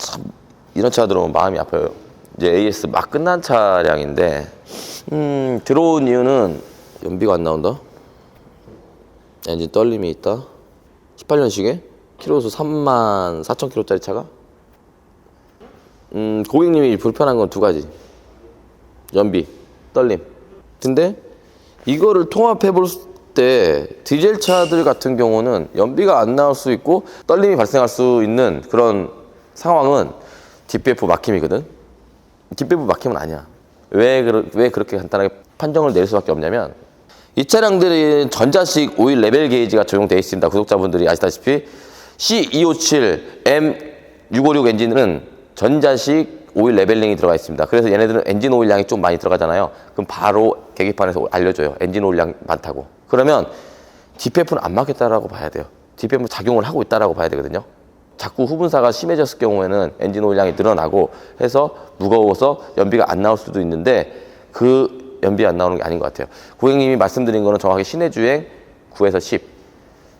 참 이런 차 들어오면 마음이 아파요. 이제 AS 막 끝난 차량인데 음, 들어온 이유는 연비가 안 나온다. 엔진 떨림이 있다. 18년식에 키로수 3만 4천 킬로짜리 차가 음, 고객님이 불편한 건 두 가지. 연비, 떨림. 근데 이거를 통합해 볼 때 디젤 차들 같은 경우는 연비가 안 나올 수 있고 떨림이 발생할 수 있는 그런 상황은 DPF 막힘이거든. DPF 막힘은 아니야. 왜, 그러, 왜 그렇게 간단하게 판정을 내릴 수밖에 없냐면 이 차량들은 전자식 오일 레벨 게이지가 적용되어 있습니다. 구독자분들이 아시다시피 C257 M656 엔진은 전자식 오일 레벨링이 들어가 있습니다. 그래서 얘네들은 엔진 오일 양이 좀 많이 들어가잖아요. 그럼 바로 계기판에서 알려줘요. 엔진 오일 양 많다고. 그러면 DPF는 안 맞겠다라고 봐야 돼요. DPF 는 작용을 하고 있다라고 봐야 되거든요. 자꾸 후분사가 심해졌을 경우에는 엔진 오일 양이 늘어나고 해서 무거워서 연비가 안 나올 수도 있는데 그 연비 안 나오는 게 아닌 것 같아요. 고객님이 말씀드린 거는 정확히 시내 주행 9에서 10,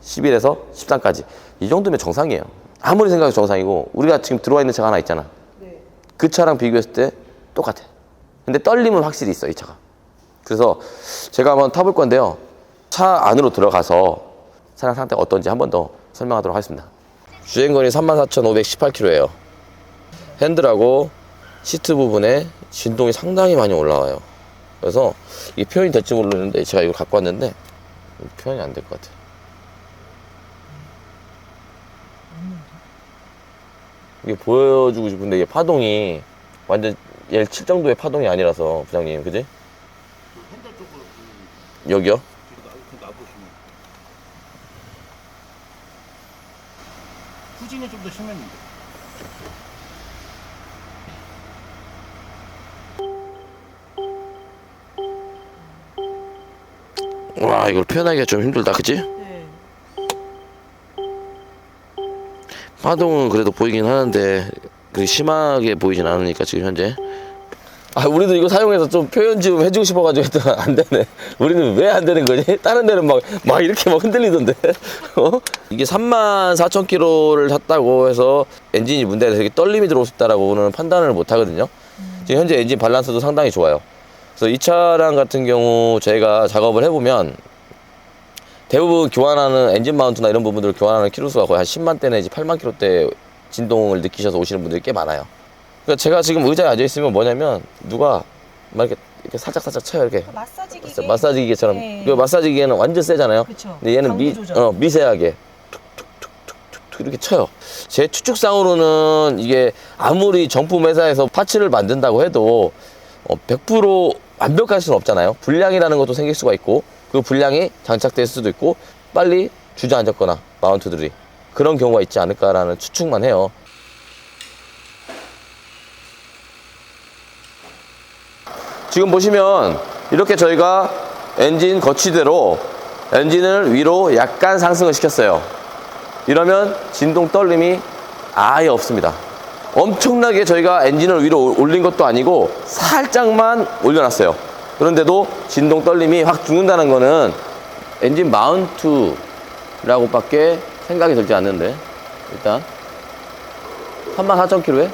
11에서 13까지 이 정도면 정상이에요. 아무리 생각해도 정상이고 우리가 지금 들어와 있는 차가 하나 있잖아. 그 차랑 비교했을 때 똑같아. 근데 떨림은 확실히 있어 이 차가. 그래서 제가 한번 타볼 건데요. 차 안으로 들어가서 차량 상태가 어떤지 한 번 더 설명하도록 하겠습니다. 주행거리 34,518km예요. 핸들하고 시트 부분에 진동이 상당히 많이 올라와요. 그래서 이게 표현이 될지 모르는데 제가 이걸 갖고 왔는데 표현이 안 될 것 같아요. 이게 보여주고 싶은데 이게 파동이 완전 얘 칠 정도의 파동이 아니라서 부장님 그지? 여기요? 그 놔보시면 후진이 좀 더 심했는데 와 이걸 표현하기가 좀 힘들다 그지? 네. 파동은 그래도 보이긴 하는데 그 심하게 보이진 않으니까 지금 현재 아 우리도 이거 사용해서 좀 표현 좀 해주고 싶어가지고 했더니 안 되네 우리는 왜 안 되는 거지? 다른 데는 막, 막 이렇게 막 흔들리던데 어? 이게 3만 4천 킬로를 탔다고 해서 엔진이 문제가 되게 떨림이 있다라고는 판단을 못 하거든요 지금 현재 엔진 밸런스도 상당히 좋아요 그래서 이 차량 같은 경우 저희가 작업을 해보면 대부분 교환하는 엔진 마운트나 이런 부분들을 교환하는 키로수가 거의 한 10만 대 내지 8만 킬로대 진동을 느끼셔서 오시는 분들이 꽤 많아요. 그러니까 제가 지금 의자에 앉아 있으면 뭐냐면 누가 막 이렇게, 이렇게 살짝 살짝 쳐요 이렇게 그 마사지 기계. 마사지 기계처럼 네. 그 마사지 기계는 완전 세잖아요. 그쵸. 근데 얘는 미, 강도 조절. 어, 미세하게 툭툭툭툭툭툭 이렇게 쳐요. 제 추측상으로는 이게 아무리 정품 회사에서 파츠를 만든다고 해도 어, 100% 완벽할 수는 없잖아요. 불량이라는 것도 생길 수가 있고 그 불량이 장착될 수도 있고 빨리 주저앉았거나 마운트들이 그런 경우가 있지 않을까라는 추측만 해요. 지금 보시면 이렇게 저희가 엔진 거치대로 엔진을 위로 약간 상승을 시켰어요. 이러면 진동 떨림이 아예 없습니다. 엄청나게 저희가 엔진을 위로 올린 것도 아니고 살짝만 올려놨어요. 그런데도 진동 떨림이 확 죽는다는 거는 엔진 마운트라고 밖에 생각이 들지 않는데 일단 34,000km에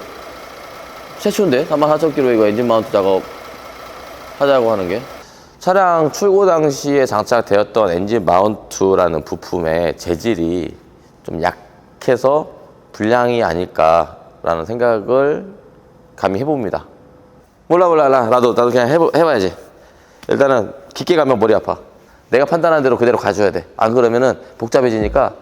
최초인데 34,000km에 이거 엔진 마운트 작업 하자고 하는 게 차량 출고 당시에 장착되었던 엔진 마운트라는 부품의 재질이 좀 약해서 불량이 아닐까라는 생각을 감히 해봅니다. 몰라 몰라 몰라 나도 나도 그냥 해보, 해봐야지. 일단은 깊게 가면 머리 아파. 내가 판단한 대로 그대로 가줘야 돼. 안 그러면은 복잡해지니까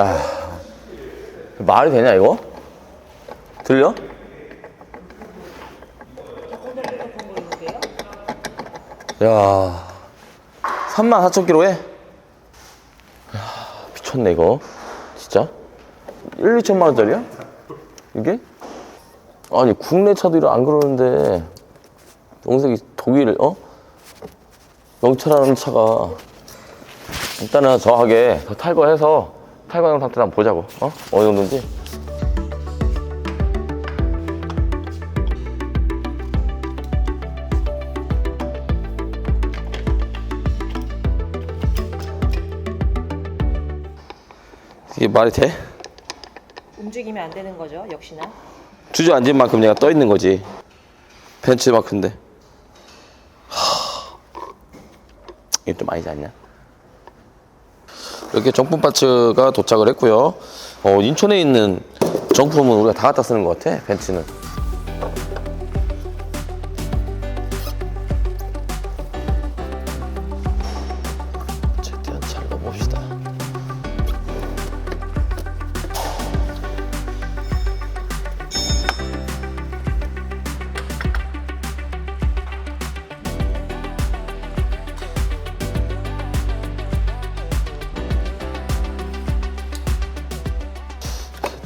야 말이 되냐 이거? 들려? 야 34,000km에? 야 미쳤네 이거 진짜 1, 2천만 원짜리야? 이게? 아니 국내 차들이 안 그러는데 영색이 독일 어? 영철하는 차가 일단은 저하게 더 탈거해서 탈거용 상태 한번 보자고. 어? 어느 정도인지. 이게 말이 돼? 움직이면 안 되는 거죠, 역시나. 주저앉은 만큼 얘가 떠 있는 거지. 벤츠만큼인데. 하... 이게 좀 아니지 않냐? 이렇게 정품 파츠가 도착을 했고요. 어, 인천에 있는 정품은 우리가 다 갖다 쓰는 것 같아, 벤츠는.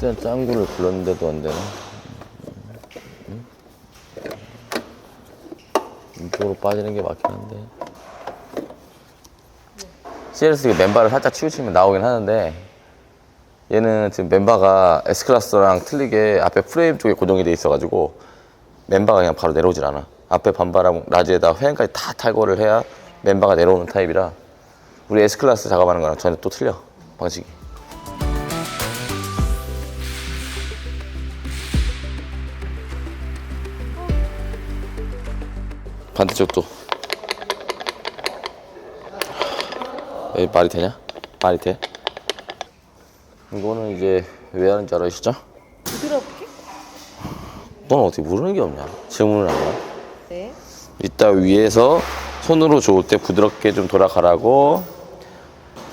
최대한 짱구를 불렀는데도 안 되나? 응? 이쪽으로 빠지는 게 맞긴 한데. CLS 이 멤버를 살짝 치우치면 나오긴 하는데 얘는 지금 멤버가 S클래스랑 틀리게 앞에 프레임 쪽에 고정이 돼 있어가지고 멤버가 그냥 바로 내려오질 않아. 앞에 반바람 라지에다 회행까지 다 탈거를 해야 멤버가 내려오는 타입이라 우리 S클래스 작업하는 거랑 전혀 또 틀려 방식이. 반대쪽도 에 말이 되냐? 말이 돼? 이거는 이제 왜 하는지 알아시죠? 부드럽게? 넌 어떻게 모르는 게 없냐? 질문을 하냐? 네. 이따 위에서 손으로 좋을 때 부드럽게 좀 돌아가라고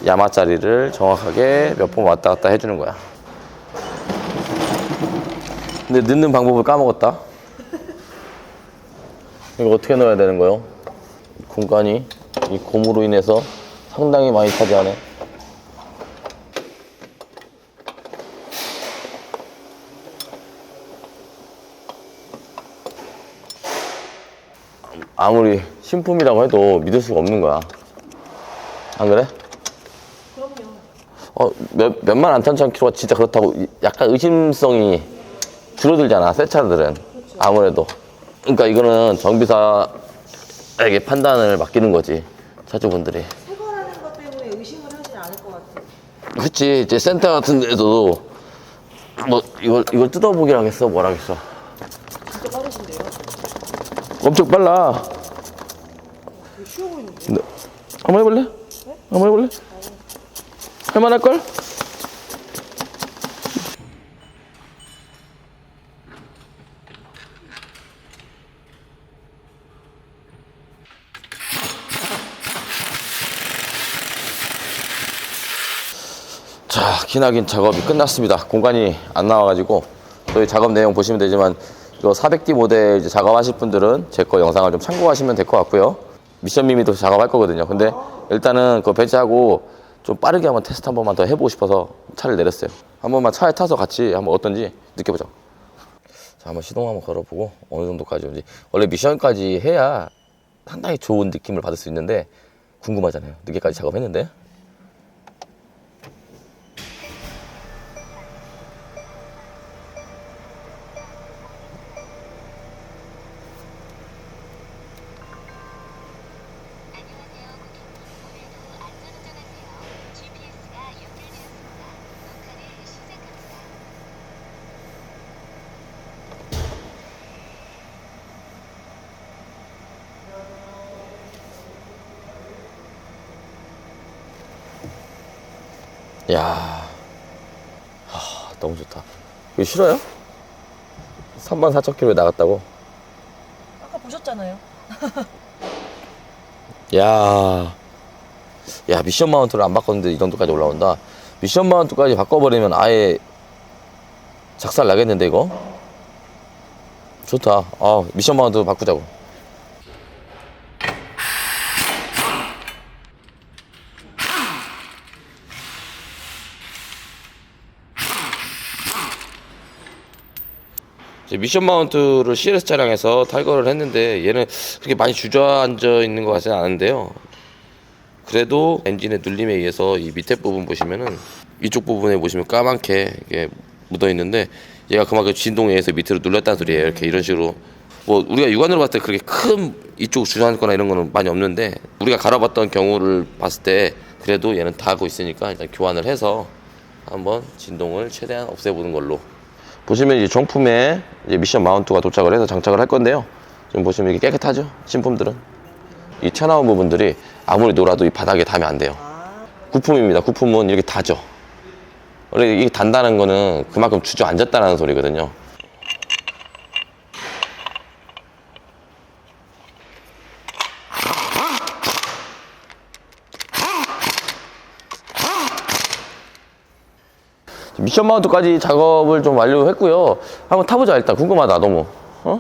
야마자리를 정확하게 몇 번 왔다 갔다 해주는 거야. 근데 넣는 방법을 까먹었다. 이거 어떻게 넣어야 되는 거요? 공간이 이 곰으로 인해서 상당히 많이 차지하네. 아무리 신품이라고 해도 믿을 수가 없는 거야. 안 그래? 그럼요. 어, 몇, 몇만 안 탄천 킬로가 진짜 그렇다고 이- 약간 의심성이 줄어들잖아, 새 차들은. 아무래도. 그러니까 이거는 정비사에게 판단을 맡기는 거지, 차주분들이. 새거라는 것 때문에 의심을 하진 않을 것 같아요. 그치, 이제 센터 같은 데서도 뭐 이걸, 이걸 뜯어보기라 하겠어, 뭐라 하겠어. 진짜 빠르신데요? 엄청 빨라. 되게 쉬워 보이는데? 네. 한번 해볼래? 한번 해볼래? 할만할걸? 자, 기나긴 작업이 끝났습니다. 공간이 안 나와가지고 저희 작업 내용 보시면 되지만 이거 400D 모델 이제 작업하실 분들은 제 거 영상을 좀 참고하시면 될 것 같고요. 미션 미미도 작업할 거거든요. 근데 일단은 그거 배치하고 좀 빠르게 한번 테스트 한 번만 더 해보고 싶어서 차를 내렸어요. 한 번만 차에 타서 같이 한번 어떤지 느껴보자. 자, 한번 시동 한번 걸어보고 어느 정도까지 오는지. 원래 미션까지 해야 상당히 좋은 느낌을 받을 수 있는데 궁금하잖아요. 늦게까지 작업했는데. 야, 하, 너무 좋다. 이거 싫어요? 3만 4천 킬로에 나갔다고? 아까 보셨잖아요. 야, 야 미션 마운트를 안 바꿨는데 이 정도까지 올라온다. 미션 마운트까지 바꿔버리면 아예 작살 나겠는데 이거? 좋다. 아 미션 마운트 바꾸자고. 미션 마운트를 CLS 차량에서 탈거를 했는데 얘는 그렇게 많이 주저앉아 있는 것 같지는 않은데요. 그래도 엔진의 눌림에 의해서 이 밑에 부분 보시면은 이쪽 부분에 보시면 까맣게 이게 묻어 있는데 얘가 그만큼 진동에 의해서 밑으로 눌렀다는 소리예요. 이렇게 이런 식으로 뭐 우리가 육안으로 봤을 때 그렇게 큰 이쪽 주저앉거나 이런 거는 많이 없는데 우리가 갈아봤던 경우를 봤을 때 그래도 얘는 닿고 있으니까 일단 교환을 해서 한번 진동을 최대한 없애보는 걸로 보시면 이제 정품에 이제 미션 마운트가 도착을 해서 장착을 할 건데요. 지금 보시면 이게 깨끗하죠? 신품들은 이 튀어나온 부분들이 아무리 놀아도 이 바닥에 닿으면 안 돼요. 아, 구품입니다. 구품은 이렇게 닿죠. 원래 이게 단다는 거는 그만큼 주저앉았다는 소리거든요. 미션 마운트까지 작업을 좀 완료했고요. 한번 타보자 일단 궁금하다 너무. 어?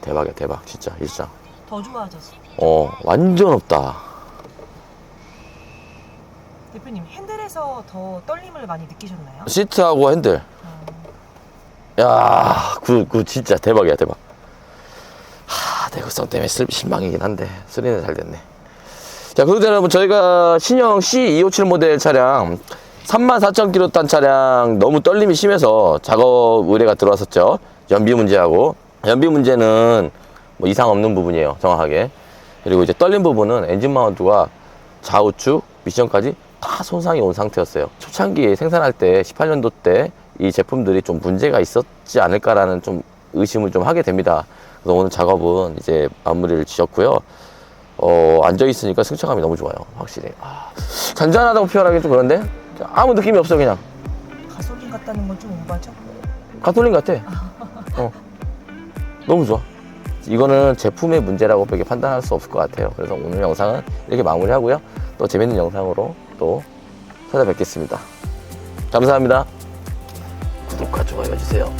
대박이야 대박 진짜 일상. 더 좋아졌어. 어 완전 없다. 대표님 핸들에서 더 떨림을 많이 느끼셨나요? 시트하고 핸들. 야, 그, 그 진짜 대박이야, 대박. 하, 내구성 때문에 슬- 실망이긴 한데, 수리는 잘 됐네. 자, 그리고 여러분, 저희가 신형 C257 모델 차량, 34,000km 딴 차량 너무 떨림이 심해서 작업 의뢰가 들어왔었죠. 연비 문제하고. 연비 문제는 뭐 이상 없는 부분이에요, 정확하게. 그리고 이제 떨림 부분은 엔진 마운트가 좌우측, 미션까지 다 손상이 온 상태였어요. 초창기에 생산할 때 18년도 때 이 제품들이 좀 문제가 있었지 않을까라는 좀 의심을 좀 하게 됩니다. 그래서 오늘 작업은 이제 마무리를 지었고요. 어, 앉아 있으니까 승차감이 너무 좋아요. 확실히. 아, 잔잔하다고 표현하기 좀 그런데 아무 느낌이 없어 그냥. 가솔린 같다는 건 좀 오바죠? 가톨린 같아. 어. 너무 좋아. 이거는 제품의 문제라고 밖에 판단할 수 없을 것 같아요. 그래서 오늘 영상은 이렇게 마무리하고요. 또 재밌는 영상으로 또 찾아뵙겠습니다. 감사합니다. 구독과 좋아요 해주세요.